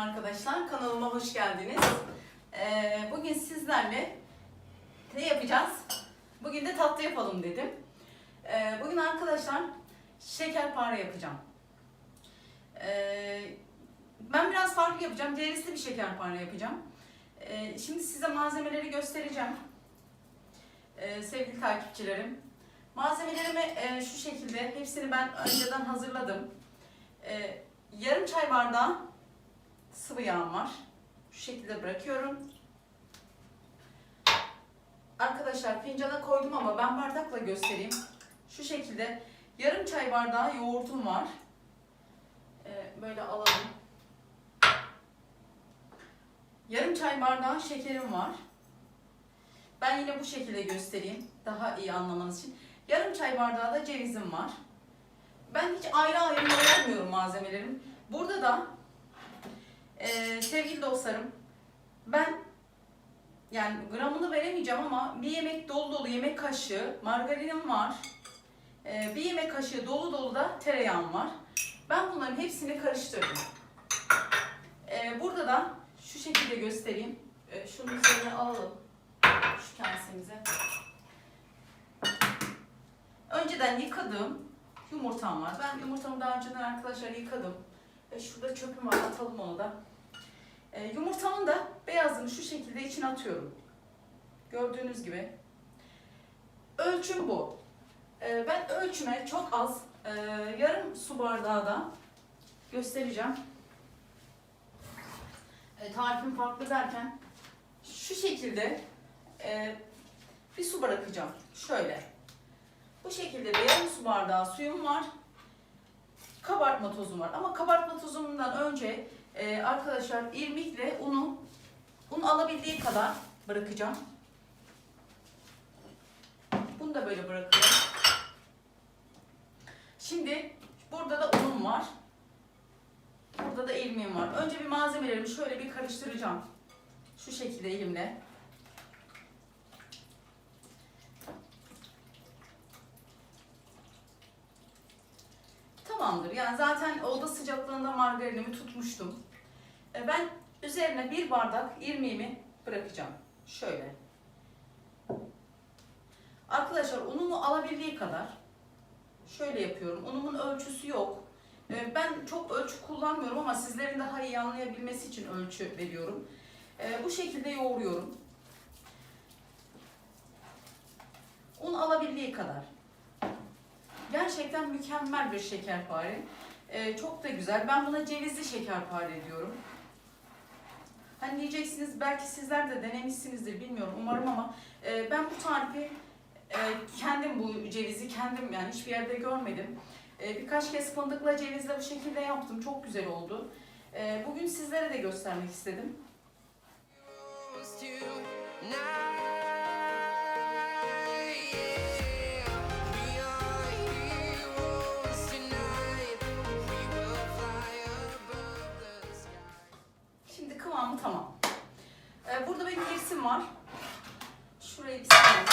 arkadaşlar. Kanalıma hoş geldiniz. Ee, bugün sizlerle ne yapacağız? Bugün de tatlı yapalım dedim. Ee, bugün arkadaşlar şekerpare yapacağım. Ee, ben biraz farklı yapacağım. Cevizli bir şekerpare yapacağım. Ee, şimdi size malzemeleri göstereceğim. Ee, sevgili takipçilerim. Malzemelerimi e, şu şekilde hepsini ben önceden hazırladım. Ee, yarım çay bardağı sıvı yağım var. Şu şekilde bırakıyorum. Arkadaşlar fincana koydum ama ben bardakla göstereyim. Şu şekilde yarım çay bardağı yoğurtum var. Ee, böyle alalım. Yarım çay bardağı şekerim var. Ben yine bu şekilde göstereyim. Daha iyi anlamanız için. Yarım çay bardağı da cevizim var. Ben hiç ayrı ayrı yapmıyorum malzemelerim. Burada da e, sevgili dostlarım ben yani gramını veremeyeceğim ama bir yemek dolu dolu yemek kaşığı margarinim var. E, bir yemek kaşığı dolu dolu da tereyağım var. Ben bunların hepsini karıştırdım. E, burada da şu şekilde göstereyim. E, şunun üzerine alalım. Şu kasemize. Önceden yıkadığım yumurtam var. Ben yumurtamı daha önceden arkadaşlar yıkadım. E, şurada çöpüm var atalım onu da. E, yumurtamın da beyazını şu şekilde içine atıyorum. Gördüğünüz gibi. Ölçüm bu. E, ben ölçüme çok az e, yarım su bardağı da göstereceğim. E, tarifim farklı derken şu şekilde e, bir su bırakacağım. Şöyle. Bu şekilde bir yarım su bardağı suyum var. Kabartma tozum var. Ama kabartma tozumdan önce e, arkadaşlar irmikle unu un alabildiği kadar bırakacağım. Bunu da böyle bırakıyorum. Şimdi burada da unum var. Burada da irmiğim var. Önce bir malzemelerimi şöyle bir karıştıracağım. Şu şekilde elimle. Tamamdır. Yani zaten oda sıcaklığında margarinimi tutmuştum. E, Ben üzerine bir bardak irmiğimi bırakacağım. Şöyle. Arkadaşlar unumu alabildiği kadar şöyle yapıyorum. Unumun ölçüsü yok. E, Ben çok ölçü kullanmıyorum ama sizlerin daha iyi anlayabilmesi için ölçü veriyorum. E, Bu şekilde yoğuruyorum. Un alabildiği kadar. Gerçekten mükemmel bir şekerpare. Çok da güzel. Ben buna cevizli şekerpare diyorum. Hani diyeceksiniz belki sizler de denemişsinizdir bilmiyorum umarım ama e, ben bu tarifi e, kendim bu cevizi kendim yani hiçbir yerde görmedim. E, birkaç kez fındıkla cevizle bu şekilde yaptım. Çok güzel oldu. E, bugün sizlere de göstermek istedim. used Ee, burada benim girsim var. Şurayı bir sileyim.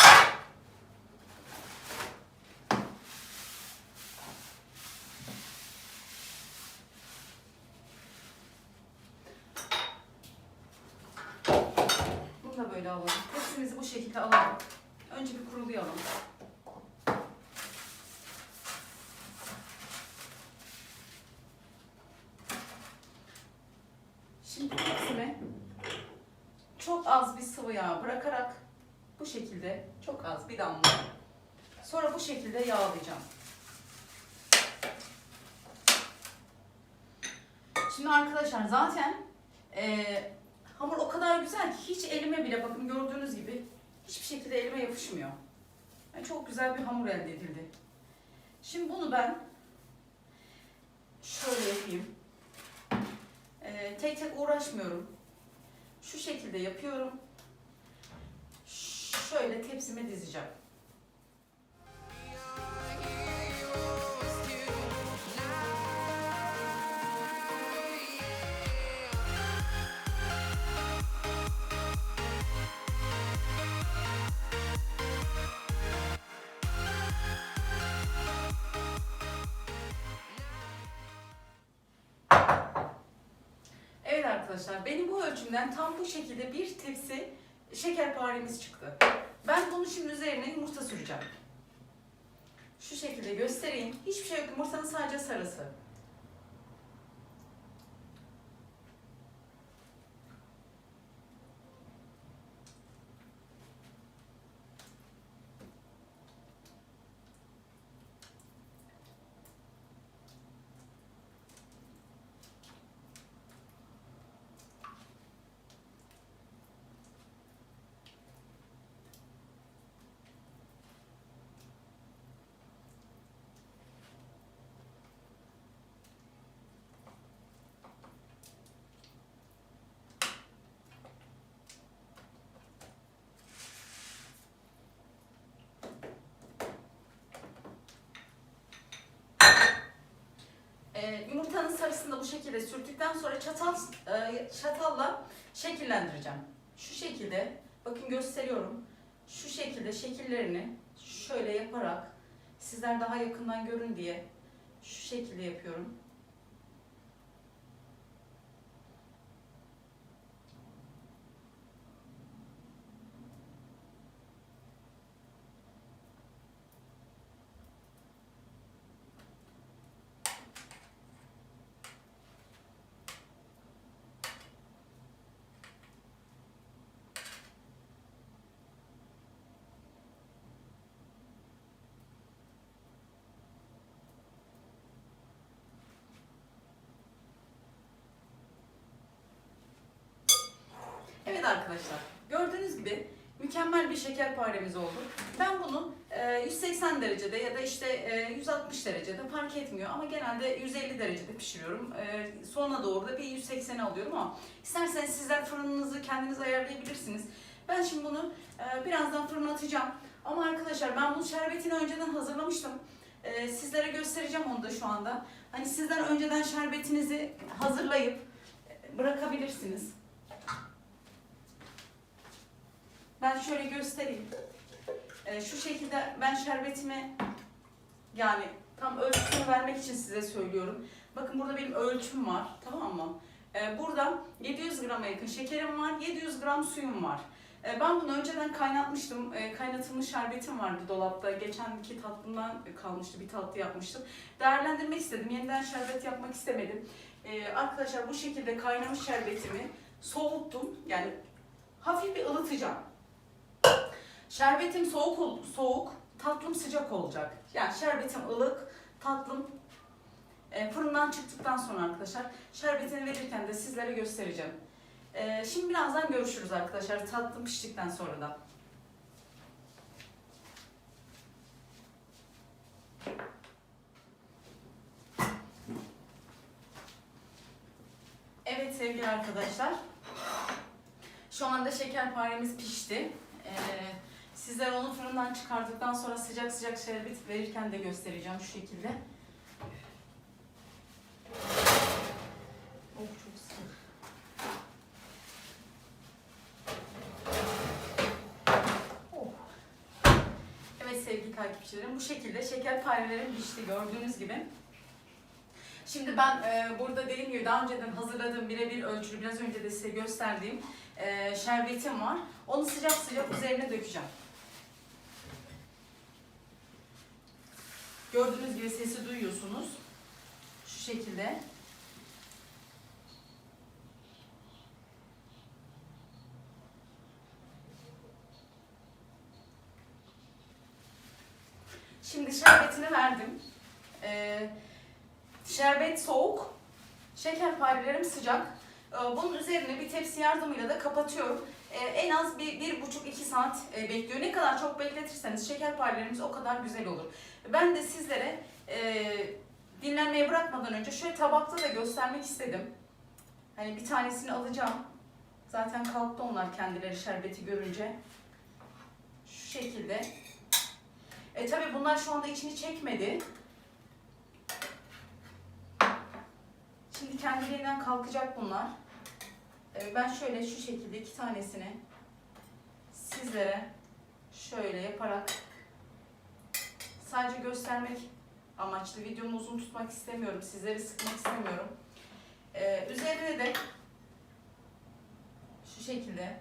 Bunu da böyle alalım. Hepsimizi bu şekilde alalım. Önce bir kurulayalım. Şimdi hepsini çok az bir sıvı yağ bırakarak bu şekilde çok az bir damla sonra bu şekilde yağlayacağım. Şimdi arkadaşlar zaten eee, hamur o kadar güzel ki hiç elime bile bakın gördüğünüz gibi hiçbir şekilde elime yapışmıyor. Yani çok güzel bir hamur elde edildi. Şimdi bunu ben şöyle yapayım. Ee, tek tek uğraşmıyorum. Şu şekilde yapıyorum. Şöyle tepsime dizeceğim. Arkadaşlar. Benim bu ölçümden tam bu şekilde bir tepsi şekerparemiz çıktı. Ben bunu şimdi üzerine yumurta süreceğim. Şu şekilde göstereyim. Hiçbir şey yok. Yumurtanın sadece sarısı. Ee, yumurtanın sarısını da bu şekilde sürdükten sonra çatal e, çatalla şekillendireceğim. Şu şekilde bakın gösteriyorum. Şu şekilde şekillerini şöyle yaparak sizler daha yakından görün diye şu şekilde yapıyorum. Evet arkadaşlar, gördüğünüz gibi mükemmel bir şekerparemiz oldu. Ben bunu e, 180 derecede ya da işte e, 160 derecede fark etmiyor ama genelde 150 derecede pişiriyorum. E, Sonuna doğru da bir 180'e alıyorum ama isterseniz sizler fırınınızı kendiniz ayarlayabilirsiniz. Ben şimdi bunu e, birazdan fırına atacağım. Ama arkadaşlar ben bunun şerbetini önceden hazırlamıştım. E, Sizlere göstereceğim onu da şu anda. Hani sizler önceden şerbetinizi hazırlayıp e, bırakabilirsiniz. Ben şöyle göstereyim. Ee, şu şekilde ben şerbetimi yani tam ölçüsünü vermek için size söylüyorum. Bakın burada benim ölçüm var. Tamam mı? Ee, burada 700 grama yakın şekerim var. 700 gram suyum var. Ee, ben bunu önceden kaynatmıştım. Ee, kaynatılmış şerbetim vardı dolapta. Geçenki tatlımdan kalmıştı. Bir tatlı yapmıştım. Değerlendirmek istedim. Yeniden şerbet yapmak istemedim. Ee, arkadaşlar bu şekilde kaynamış şerbetimi soğuttum. Yani hafif bir ılıtacağım. Şerbetim soğuk soğuk, tatlım sıcak olacak. Yani şerbetim ılık, tatlım e, fırından çıktıktan sonra arkadaşlar şerbetini verirken de sizlere göstereceğim. E, şimdi birazdan görüşürüz arkadaşlar tatlım piştikten sonra da. Evet sevgili arkadaşlar. Şu anda şekerparemiz pişti. Ee, sizler onu fırından çıkardıktan sonra sıcak sıcak şerbet verirken de göstereceğim şu şekilde. Oh çok sıcak. Oh. Evet sevgili takipçilerim bu şekilde şekerparelerim pişti gördüğünüz gibi. Şimdi ben e, burada dediğim gibi daha önceden hazırladığım birebir ölçülü biraz önce de size gösterdiğim e, şerbetim var. Onu sıcak sıcak üzerine dökeceğim. Gördüğünüz gibi sesi duyuyorsunuz. Şu şekilde. Şimdi şerbetini verdim. Ee, şerbet soğuk, şekerparelerim sıcak. Ee, Bunun üzerine bir tepsi yardımıyla da kapatıyorum. Ee, En az bir, bir buçuk iki saat e, bekliyor. Ne kadar çok bekletirseniz şekerparelerimiz o kadar güzel olur. Ben de sizlere e, dinlenmeye bırakmadan önce şöyle tabakta da göstermek istedim. Hani bir tanesini alacağım. Zaten kalktı onlar kendileri şerbeti görünce. Şu şekilde. E tabi bunlar şu anda içini çekmedi. Şimdi kendiliğinden kalkacak bunlar. Ee, Ben şöyle şu şekilde iki tanesini sizlere şöyle yaparak sadece göstermek amaçlı videomu uzun tutmak istemiyorum. Sizleri sıkmak istemiyorum. Ee, üzerine de şekilde.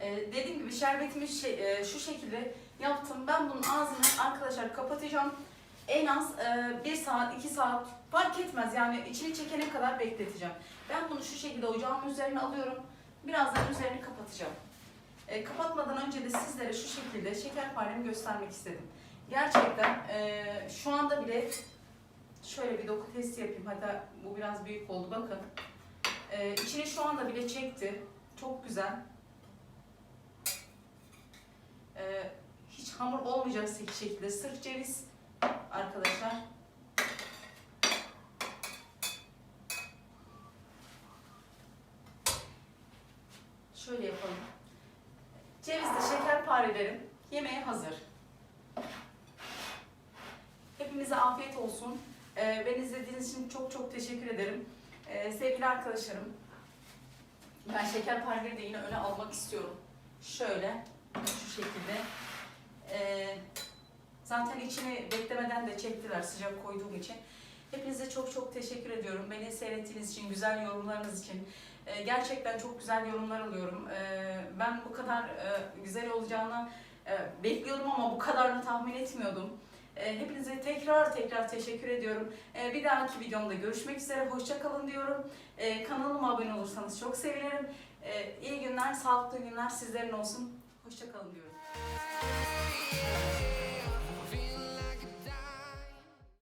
Ee, dediğim gibi şerbetimi şey, e, şu şekilde yaptım. Ben bunun ağzını arkadaşlar kapatacağım. En az 1 saat, 2 saat fark etmez yani içini çekene kadar bekleteceğim. Ben bunu şu şekilde ocağımın üzerine alıyorum. Birazdan üzerini kapatacağım. E, kapatmadan önce de sizlere şu şekilde şekerparemi göstermek istedim. Gerçekten e, şu anda bile şöyle bir doku testi yapayım. Hatta bu biraz büyük oldu bakın. E, içini şu anda bile çekti. Çok güzel. E, hiç hamur olmayacak şekilde sırf ceviz arkadaşlar. Şöyle yapalım. Cevizli şekerparelerim yemeğe hazır. Hepinize afiyet olsun. Ee, beni izlediğiniz için çok çok teşekkür ederim. Ee, sevgili arkadaşlarım, ben şekerpareleri de yine öne almak istiyorum. Şöyle, şu şekilde. Ee, zaten içini beklemeden de çektiler sıcak koyduğum için. Hepinize çok çok teşekkür ediyorum. Beni seyrettiğiniz için, güzel yorumlarınız için. Ee, gerçekten çok güzel yorumlar alıyorum. Ee, ben bu kadar e, güzel olacağını e, bekliyordum ama bu kadarını tahmin etmiyordum. Ee, hepinize tekrar tekrar teşekkür ediyorum. Ee, bir dahaki videomda görüşmek üzere. Hoşça kalın diyorum. Ee, kanalıma abone olursanız çok sevinirim. Ee, iyi günler, sağlıklı günler sizlerin olsun. Hoşça kalın diyorum.